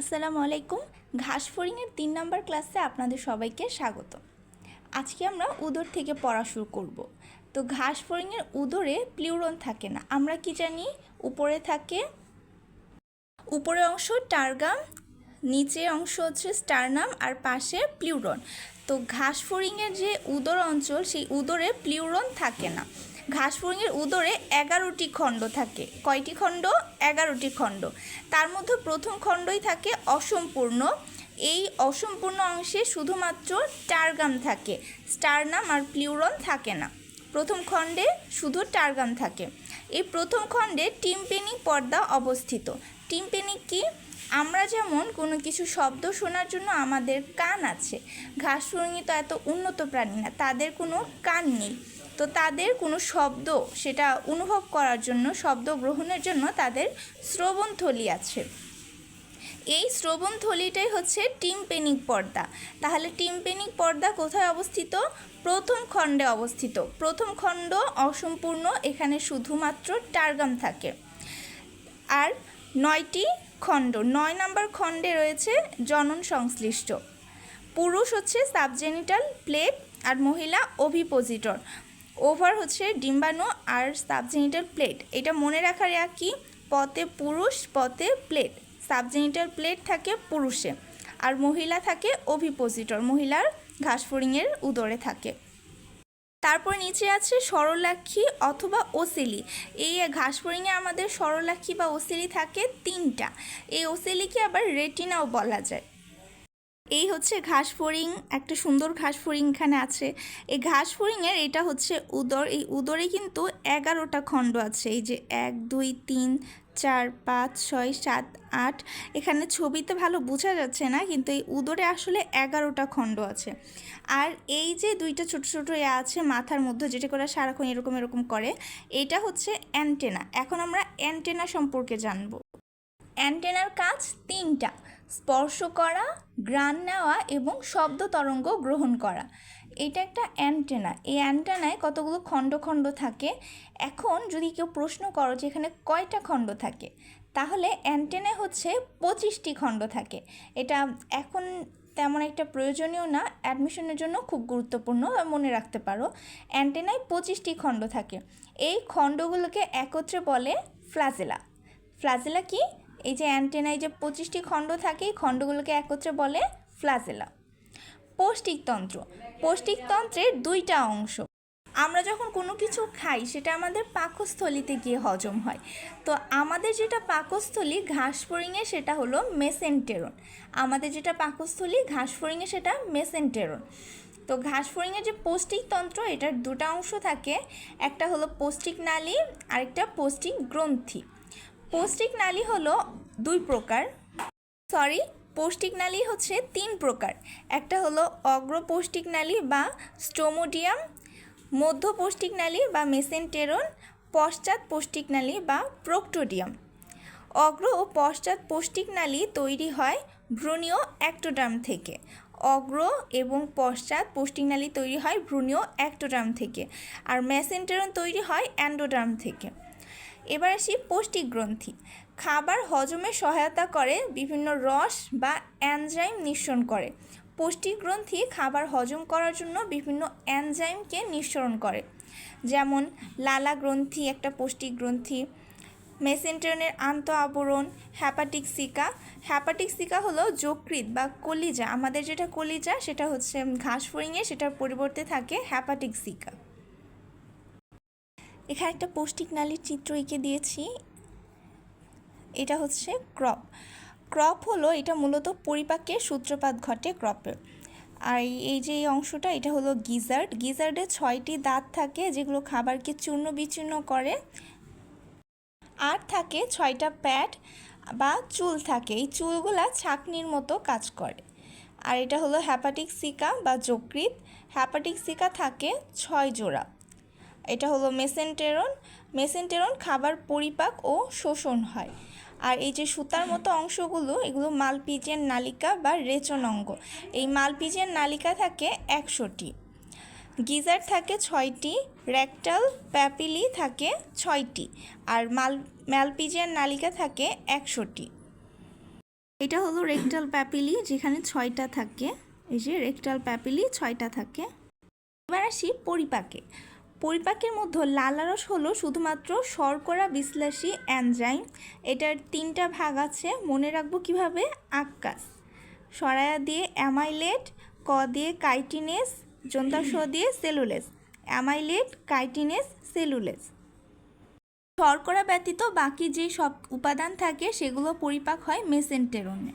আসসালামু আলাইকুম। ঘাস ফড়িংয়ের তিন নম্বর ক্লাসে আপনাদের সবাইকে স্বাগত। আজকে আমরা উদর থেকে পড়া শুরু করব। তো ঘাস ফড়িংয়ের উদরে প্লিউরন থাকে না। আমরা কি জানি? উপরে থাকে উপরের অংশ টার্গাম নিচের অংশ হচ্ছে স্টারনাম আর পাশে প্লিউরন। তো ঘাস ফড়িংয়ের যে উদর অঞ্চল, সেই উদরে প্লিউরন থাকে না। ঘাস ফড়িংয়ের উদরে এগারোটি খণ্ড থাকে। কয়টি খণ্ড? এগারোটি খণ্ড। তার মধ্যে প্রথম খণ্ডই থাকে অসম্পূর্ণ। এই অসম্পূর্ণ অংশে শুধুমাত্র টার্গাম থাকে। স্টারনাম আর প্লিউরন থাকে না। প্রথম খণ্ডে শুধু টার্গাম থাকে। এই প্রথম খণ্ডে টিম্পেনিক পর্দা অবস্থিত। টিম্পেনিক কি? আমরা যেমন কোনো কিছু শব্দ শোনার জন্য আমাদের কান আছে। ঘাস ফড়িংই তো এত উন্নত প্রাণী না, তাদের কোনো কান নেই। তো তাদের কোনো শব্দ, সেটা অনুভব করার জন্য, শব্দ গ্রহণের জন্য তাদের শ্রবণথলি আছে। এই শ্রবণথলিটাই হচ্ছে টিম্পেনিক পর্দা। তাহলে টিম্পেনিক পর্দা কোথায় অবস্থিত? প্রথম খণ্ডে অবস্থিত। প্রথম খণ্ড অসম্পূর্ণ, এখানে শুধুমাত্র টার্গাম থাকে। আর নয়টি খণ্ড, নয় নম্বর খণ্ডে রয়েছে জনন সংশ্লিষ্ট। পুরুষ হচ্ছে সাবজেনিটাল প্লেট আর মহিলা ওভিপোজিটর ওভার হচ্ছে ডিম্বাণু আর সাবজেনিটাল প্লেট। এটা মনে রাখার এক কি পথে পুরুষ, পথে প্লেট। সাবজেনিটাল প্লেট থাকে পুরুষে আর মহিলা থাকে ওভিপোজিটর মহিলার ঘাসফড়িংয়ের উদরে থাকে। তারপর নিচে আছে সরলাক্ষী অথবা ওসেলি। এই ঘাসফড়িংয়ে আমাদের সরলাক্ষী বা ওসেলি থাকে তিনটা। এই ওসেলিকে আবার রেটিনাও বলা যায়। এই হচ্ছে ঘাস ফড়িং, একটা সুন্দর ঘাস ফড়িং এখানে আছে। এই ঘাস ফড়িংয়ের এটা হচ্ছে উদর, এই উদরে কিন্তু এগারোটা খণ্ড আছে। এই যে এক, দুই, তিন, চার, পাঁচ, ছয়, সাত, আট, এখানে ছবিতে ভালো বোঝা যাচ্ছে না, কিন্তু এই উদরে আসলে এগারোটা খণ্ড আছে। আর এই যে দুইটা ছোট ছোট এ আছে মাথার মধ্যে, যেটা করে সারাক্ষণ এরকম এরকম করে, এটা হচ্ছে অ্যান্টেনা। এখন আমরা অ্যান্টেনা সম্পর্কে জানব। অ্যান্টেনার কাজ তিনটা। স্পর্শ করা গ্রান নেওয়া এবং শব্দ তরঙ্গ গ্রহণ করা। এটা একটা অ্যান্টেনা। এই অ্যান্টেনায় কতগুলো খণ্ড খণ্ড থাকে? এখন যদি কেউ প্রশ্ন করো যে এখানে কয়টা খণ্ড থাকে, তাহলে অ্যান্টেনায় হচ্ছে পঁচিশটি খণ্ড থাকে। এটা এখন তেমন একটা প্রয়োজনীয় না, অ্যাডমিশনের জন্য খুব গুরুত্বপূর্ণ মনে রাখতে পারো। অ্যান্টেনায় পঁচিশটি খণ্ড থাকে। এই খণ্ডগুলোকে একত্রে বলে ফ্লাজেলা। ফ্লাজেলা কি? এই যে অ্যান্টেনায় যে পঁচিশটি খণ্ড থাকে খণ্ডগুলোকে একত্রে বলে ফ্লাজেলা। পৌষ্টিকতন্ত্র পৌষ্টিকতন্ত্রের দুইটা অংশ। আমরা যখন কোনো কিছু খাই, সেটা আমাদের পাকস্থলিতে গিয়ে হজম হয়। তো আমাদের যেটা পাকস্থলী ঘাস ফড়িংয়ে সেটা হলো মেসেন্টেরন। আমাদের যেটা পাকস্থলী ঘাস ফড়িংয়ে সেটা মেসেন্টেরন। তো ঘাস ফড়িংয়ের যে পৌষ্টিকতন্ত্র এটার দুটা অংশ থাকে। একটা হলো পৌষ্টিক নালী, আরেকটা পৌষ্টিক গ্রন্থি। পৌষ্টিক নালী হলো দুই প্রকার। সরি, পৌষ্টিক নালী হচ্ছে তিন প্রকার। একটা হলো অগ্রপৌষ্টিক নালী বা স্টোমোডিয়াম, মধ্য পৌষ্টিক নালী বা মেসেন্টেরন, পশ্চাৎ পৌষ্টিক নালী বা প্রোক্টোডিয়াম। অগ্র ও পশ্চাৎ পৌষ্টিক নালী তৈরি হয় ভ্রূণীয় অ্যাক্টোডার্ম থেকে। অগ্র এবং পশ্চাৎ পৌষ্টিক নালী তৈরি হয় ভ্রূণীয় অ্যাক্টোডার্ম থেকে। আর মেসেন্টেরন তৈরি হয় অ্যান্ডোডার্ম থেকে। এবার আসি পৌষ্টিক গ্রন্থি খাবার হজমে সহায়তা করে, বিভিন্ন রস বা অ্যানজাইম নিঃসরণ করে। পৌষ্টিক গ্রন্থি খাবার হজম করার জন্য বিভিন্ন অ্যানজাইমকে নিঃসরণ করে। যেমন লালা গ্রন্থি একটা পৌষ্টিক গ্রন্থি মেসেন্টেরনের আন্ত আবরণ হ্যাপাটিক সিকা। হ্যাপাটিক সিকা হলো যকৃৎ বা কলিজা। আমাদের যেটা কলিজা, সেটা হচ্ছে ঘাস ফড়িংয়ে সেটার পরিবর্তে থাকে হ্যাপাটিক সিকা। এখানে একটা পৌষ্টিক নালীর চিত্র এঁকে দিয়েছি। এটা হচ্ছে ক্রপ। ক্রপ হলো এটা মূলত পরিপাকের সূত্রপাত ঘটে ক্রপে। আর এই যে এই অংশটা, এটা হলো গিজার্ড। গিজার্ডে ছয়টি দাঁত থাকে যেগুলো খাবারকে চূর্ণ বিচূর্ণ করে। আর থাকে ছয়টা প্যাড বা চুল থাকে। এই চুলগুলা ছাকনির মতো কাজ করে। আর এটা হলো হ্যাপাটিক সিকা বা যকৃৎ। হ্যাপাটিক সিকা থাকে ছয় জোড়া। এটা হলো মেসেন্টেরন। মেসেন্টেরন খাবার পরিপাক ও শোষণ হয়। আর এই যে সুতার মতো অংশগুলো, এগুলো মালপিজিয়ান নালিকা বা রেচন অঙ্গ। এই মালপিজিয়ান নালিকা থাকে একশোটি। গিজার থাকে ছয়টি রেকটাল প্যাপিলি থাকে ছয়টি, আর মাল ম্যালপিজিয়ান নালিকা থাকে একশোটি। এটা হলো রেকটাল প্যাপিলি, যেখানে ছয়টা থাকে। এই যে রেকটাল প্যাপিলি, ছয়টা থাকে। এবার আসি পরিপাকে। পরিপাকের মধ্যে লালারস হলো শুধুমাত্র শর্করা, বিশ্লেষী, অ্যানজাইম। এটার তিনটা ভাগ আছে, মনে রাখব কীভাবে? আক্কাস। সরায়া দিয়ে অ্যামাইলেট, ক দিয়ে কাইটিনেস, জন্তা স দিয়ে সেলুলেস অ্যামাইলেট, কাইটিনেস সেলুলেস শর্করা ব্যতীত বাকি যে সব উপাদান থাকে, সেগুলো পরিপাক হয় মেসেন্টেরনে।